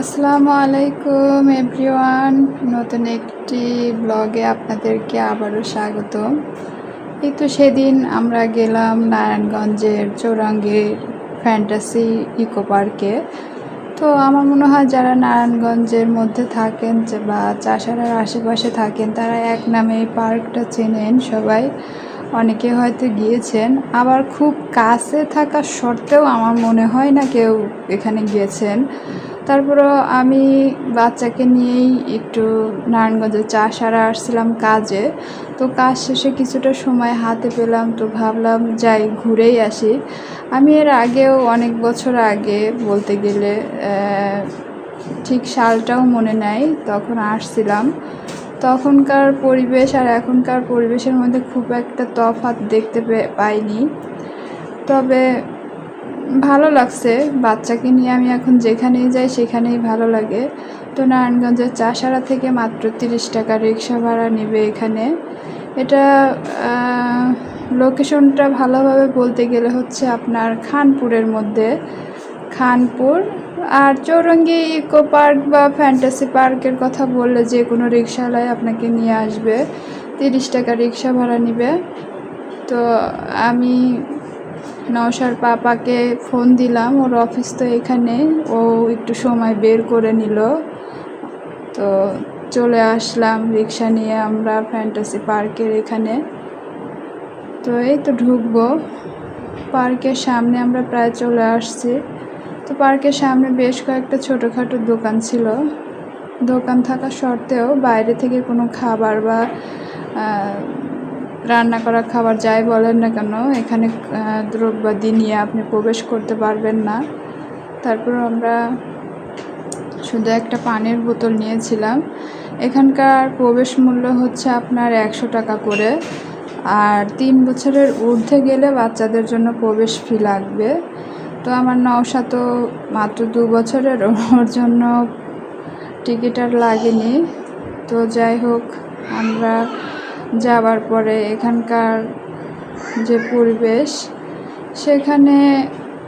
আসসালামু আলাইকুম, এভরিওয়ান। নতুন একটি ব্লগে আপনাদেরকে আবারও স্বাগত। এই তো সেদিন আমরা গেলাম নারায়ণগঞ্জের চৌরাঙ্গীর ফ্যান্টাসি ইকো পার্কে। তো আমার মনে হয় যারা নারায়ণগঞ্জের মধ্যে থাকেন বা চাষারার আশেপাশে থাকেন, তারা এক নামে এই পার্কটা চেনেন সবাই। অনেকে হয়তো গিয়েছেন। আবার খুব কাছে থাকা সত্ত্বেও আমার মনে হয় না কেউ এখানে গিয়েছেন। তারপরেও আমি বাচ্চাকে নিয়েই একটু নারায়ণগঞ্জে চা সারা আসছিলাম কাজে। তো কাজ শেষে কিছুটা সময় হাতে পেলাম, তো ভাবলাম যাই ঘুরেই আসি। আমি এর আগেও অনেক বছর আগে বলতে গেলে ঠিক সালটাও মনে নাই, তখন আসছিলাম। তখনকার পরিবেশ আর এখনকার পরিবেশের মধ্যে খুব একটা তফাৎ দেখতে পাইনি। তবে ভালো লাগছে। বাচ্চাকে নিয়ে আমি এখন যেখানেই যাই সেখানেই ভালো লাগে। তো নারায়ণগঞ্জের চাষারা থেকে মাত্র তিরিশ টাকা রিক্সা ভাড়া নেবে এখানে। এটা লোকেশনটা ভালোভাবে বলতে গেলে হচ্ছে আপনার খানপুরের মধ্যে। খানপুর আর চৌরঙ্গি ইকো পার্ক বা ফ্যান্টাসি পার্কের কথা বললে যে কোনো রিক্সাওয়ালাই আপনাকে নিয়ে আসবে। তিরিশ টাকা রিক্সা ভাড়া নেবে। তো আমি নওশার পাপাকে ফোন দিলাম, ওর অফিস তো এখানে, ও একটু সময় বের করে নিল। তো চলে আসলাম রিক্সা নিয়ে আমরা ফ্যান্টাসি পার্কের এখানে। তো এই তো ঢুকবো। পার্কের সামনে আমরা প্রায় চলে আসছি। তো পার্কের সামনে বেশ কয়েকটা ছোটোখাটো দোকান ছিল। দোকান থাকা সত্ত্বেও বাইরে থেকে কোনো খাবার বা রান্না করা খাবার যাই বলেন না কেন, এখানে দ্রব্যাদি নিয়ে আপনি প্রবেশ করতে পারবেন না। তারপর আমরা শুধু একটা পানির বোতল নিয়েছিলাম। এখানকার প্রবেশ মূল্য হচ্ছে আপনার একশো টাকা করে। আর তিন বছরের ঊর্ধ্বে গেলে বাচ্চাদের জন্য প্রবেশ ফি লাগবে। তো আমার নওশা তো মাত্র দু বছরের, ওর জন্য টিকিট আর লাগেনি। তো যাই হোক, আমরা যাবার পরে এখানকার যে পরিবেশ, সেখানে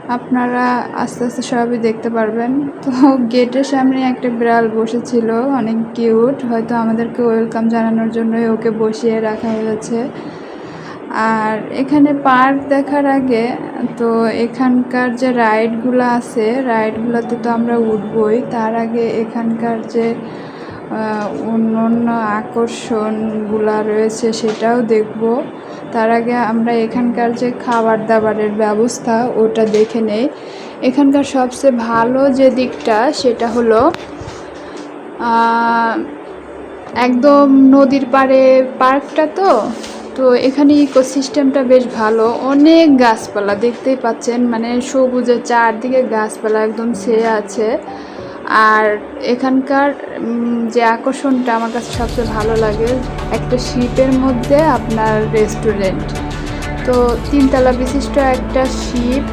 আপনারা আস্তে আস্তে সবই দেখতে পারবেন। তো গেটের সামনে একটা বিড়াল বসেছিল, অনেক কিউট। হয়তো আমাদেরকে ওয়েলকাম জানানোর জন্যই ওকে বসিয়ে রাখা হয়েছে। আর এখানে পার্ক দেখার আগে, তো এখানকার যে রাইডগুলো আছে, রাইডগুলোতে তো আমরা উঠবই। তার আগে এখানকার যে অন্য অন্য আকর্ষণগুলা রয়েছে সেটাও দেখব। তার আগে আমরা এখানকার যে খাবার দাবারের ব্যবস্থা, ওটা দেখে নেই। এখানকার সবচেয়ে ভালো যে দিকটা, সেটা হলো একদম নদীর পাড়ে পার্কটা তো তো এখানে ইকোসিস্টেমটা বেশ ভালো। অনেক গাছপালা দেখতেই পাচ্ছেন মানে সবুজের চারদিকে গাছপালা একদম ছেয়ে আছে। আর এখানকার যে আকর্ষণটা আমার কাছে সবচেয়ে ভালো লাগে, একটা শিপের মধ্যে আপনার রেস্টুরেন্ট। তো তিনতলা বিশিষ্ট একটা শিপ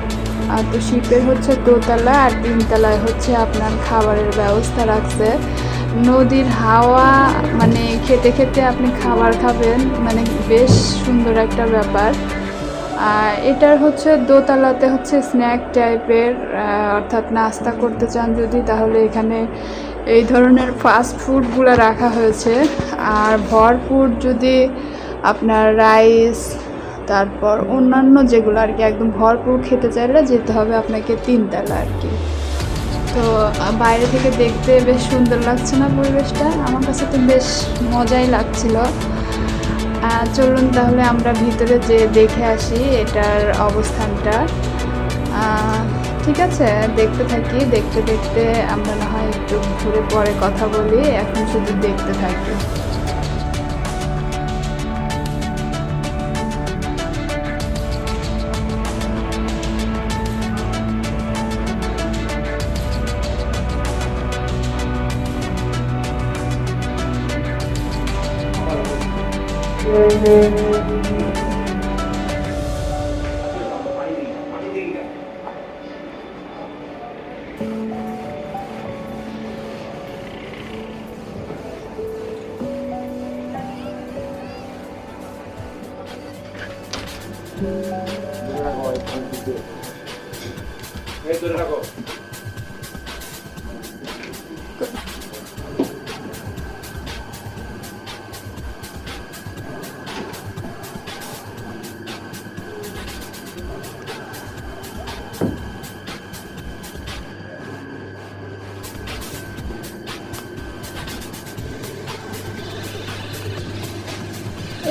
আর তো শিপের হচ্ছে দোতলা আর তিনতলায় হচ্ছে আপনার খাবারের ব্যবস্থা রাখছে। নদীর হাওয়া মানে খেতে খেতে আপনি খাবার খাবেন মানে বেশ সুন্দর একটা ব্যাপার। এটার হচ্ছে দোতলাতে হচ্ছে স্ন্যাক টাইপের অর্থাৎ নাস্তা করতে চান যদি, তাহলে এখানে এই ধরনের ফাস্ট ফুডগুলো রাখা হয়েছে। আর ভরপুর যদি আপনার রাইস তারপর অন্যান্য যেগুলো আর কি, একদম ভরপুর খেতে চাইলে যেতে হবে আপনাকে তিনতলা আর কি। তো, বাইরে থেকে দেখতে বেশ সুন্দর লাগছে না পরিবেশটা? আমার কাছে তো বেশ মজাই লাগছিল। চলুন তাহলে আমরা ভিতরে যে দেখে আসি, এটার অবস্থানটা। ঠিক আছে, দেখতে থাকি, দেখতে দেখতে আমরা না হয় একটু ঘুরে পরে কথা বলি, এখন শুধু দেখতে থাকি। Gracias.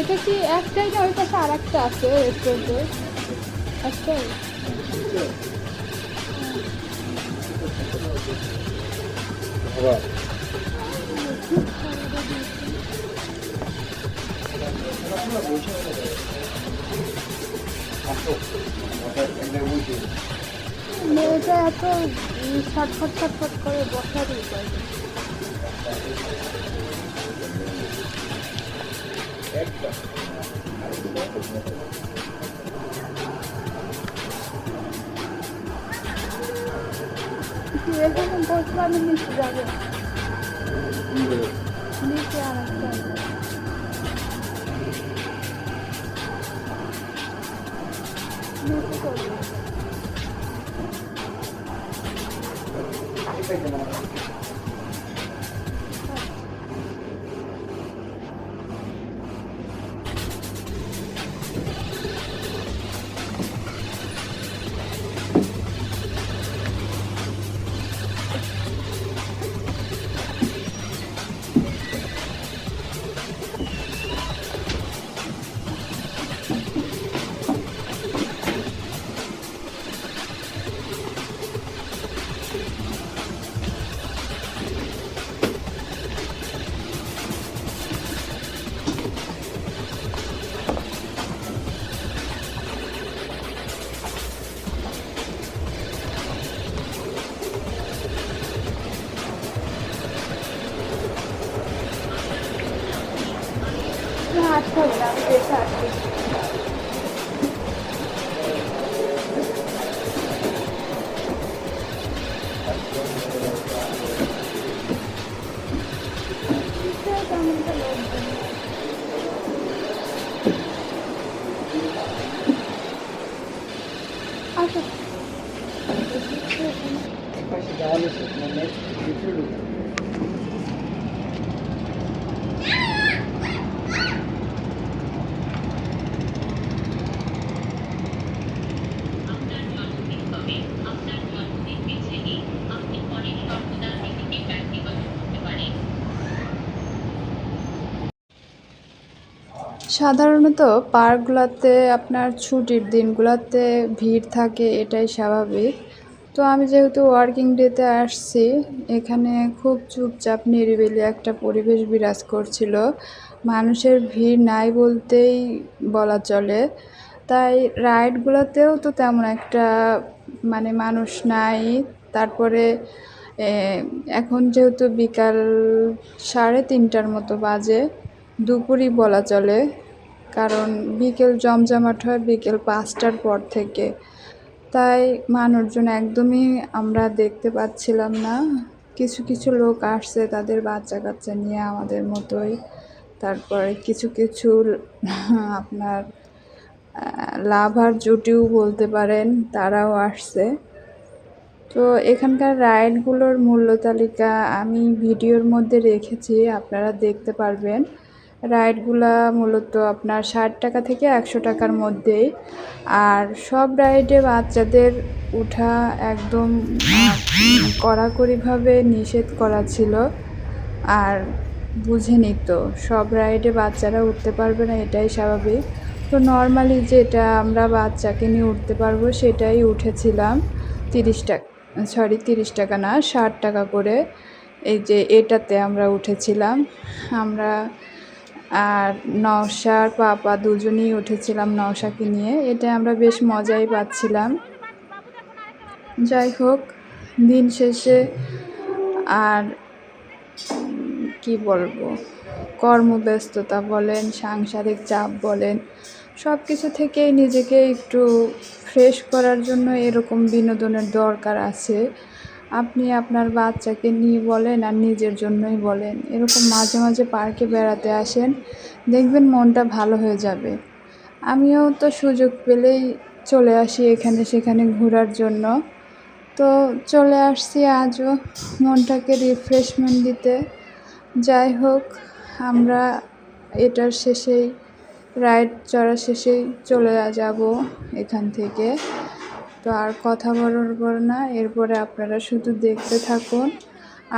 এটা কি একটাই না ওই পাশে আর একটা আছে রেস্টুরেন্টে একটাই? মেয়েটা এত ছটফট ছটফট করে বসারই উপায় নেই। কি এখানে বসলে আমি নিচে যাবে নিচে আর সাধারণত পার্কগুলোতে আপনার ছুটির দিনগুলোতে ভিড় থাকে, এটাই স্বাভাবিক। তো আমি যেহেতু ওয়ার্কিং ডেতে আসছি, এখানে খুব চুপচাপ, নিরিবিলি একটা পরিবেশ বিরাজ করছিল। মানুষের ভিড় নাই বলতেই বলা চলে। তাই রাইডগুলোতেও তো তেমন একটা মানে মানুষ নাই। তারপরে এখন যেহেতু বিকাল সাড়ে তিনটার মতো বাজে, দুপুরই বলা চলে। কারণ বিকেল জমজমাট হয় বিকেল পাঁচটার পর থেকে। তাই মানুষজন একদমই আমরা দেখতে পাচ্ছিলাম না। কিছু কিছু লোক আসছে তাদের বাচ্চা কাচ্চা নিয়ে আমাদের মতোই। তারপরে কিছু কিছু আপনার লাভার জুটিও বলতে পারেন, তারাও আসছে। তো এখানকার রাইডগুলোর মূল্য তালিকা আমি ভিডিওর মধ্যে রেখেছি, আপনারা দেখতে পারবেন। রাইডগুলা মূলত আপনার ষাট টাকা থেকে একশো টাকার মধ্যেই। আর সব রাইডে বাচ্চাদের উঠা একদম কড়াকড়িভাবে নিষেধ করা ছিল। আর বুঝে নিত, সব রাইডে বাচ্চারা উঠতে পারবে না, এটাই স্বাভাবিক। তো নর্মালি যেটা আমরা বাচ্চাকে নিয়ে উঠতে পারব, সেটাই উঠেছিলাম তিরিশ টাকা, সরি, তিরিশ টাকা না, ষাট টাকা করে। এই যে এটাতে আমরা উঠেছিলাম। আমরা আর নওশার পাপা দুজনেই উঠেছিলাম নওশাকে নিয়ে। এটা আমরা বেশ মজাই পাচ্ছিলাম। যাই হোক, দিন শেষে আর কি বলব, কর্মব্যস্ততা বলেন, সাংসারিক চাপ বলেন সব কিছু থেকেই নিজেকে একটু ফ্রেশ করার জন্য এরকম বিনোদনের দরকার আছে। আপনি আপনার বাচ্চাকে নিয়ে বলেন আর নিজের জন্যই বলেন। এরকম মাঝে মাঝে পার্কে বেড়াতে আসেন, দেখবেন মনটা ভালো হয়ে যাবে। আমিও তো সুযোগ পেলেই চলে আসি এখানে সেখানে ঘোরার জন্য। তো চলে আসছি আজও, মনটাকে রিফ্রেশমেন্ট দিতে। যাই হোক, আমরা এটার শেষেই রাইড চড়া শেষেই চলে যাব এখান থেকে। তো আর কথা বলার না, এরপরে আপনারা শুধু দেখতে থাকুন।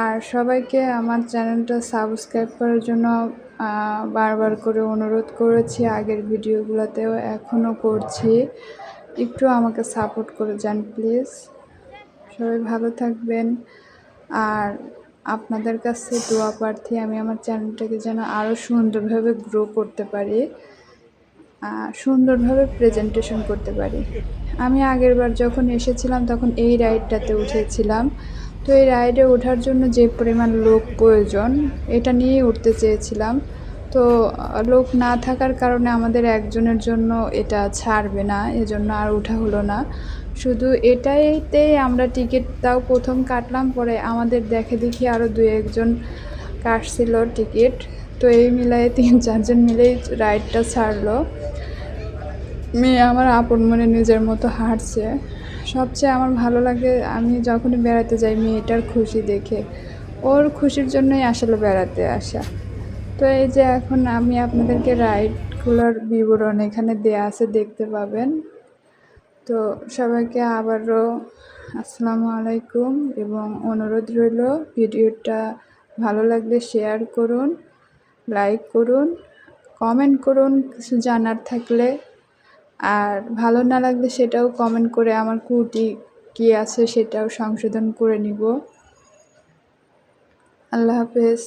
আর সবাইকে আমার চ্যানেলটা সাবস্ক্রাইব করার জন্য বারবার করে অনুরোধ করেছি, আগের ভিডিওগুলোতেও এখনও করছি। একটু আমাকে সাপোর্ট করে যান, প্লিজ। সবাই ভালো থাকবেন। আর আপনাদের কাছে দোয়া প্রার্থী, আমি আমার চ্যানেলটাকে যেন আরও সুন্দরভাবে গ্রো করতে পারি। সুন্দরভাবে প্রেজেন্টেশন করতে পারি। আমি আগেরবার যখন এসেছিলাম, তখন এই রাইডটাতে উঠেছিলাম। তো এই রাইডে ওঠার জন্য যে পরিমাণ লোক প্রয়োজন, এটা নিয়েই উঠতে চেয়েছিলাম। তো লোক না থাকার কারণে আমাদের একজনের জন্য এটা ছাড়বে না, এজন্য আর ওঠা হলো না। শুধু এটাইতেই আমরা টিকিট তাও প্রথম কাটলাম, পরে আমাদের দেখে দেখি আরও দু একজন কাটছিল টিকিট তো এই মিলাই তিন চারজন মিলেই রাইডটা ছাড়লো। মেয়ে আমার আপন মনে নিজের মতো হাঁটছে। সবচেয়ে আমার ভালো লাগে, আমি যখনই বেড়াতে যাই মেয়েটার খুশি দেখে। ওর খুশির জন্যই আসলে বেড়াতে আসা। তো এই যে এখন আমি আপনাদেরকে রাইডগুলোর বিবরণ এখানে দেয়া আছে, দেখতে পাবেন। তো সবাইকে আবারও আসসালামু আলাইকুম এবং অনুরোধ রইল, ভিডিওটা ভালো লাগলে শেয়ার করুন, লাইক করুন, কমেন্ট করুন, কিছু জানার থাকলে আর ভালো না লাগলে সেটাও কমেন্ট করে আমার কুটি কী আছে সেটাও সংশোধন করে নিব। আল্লাহ হাফেজ।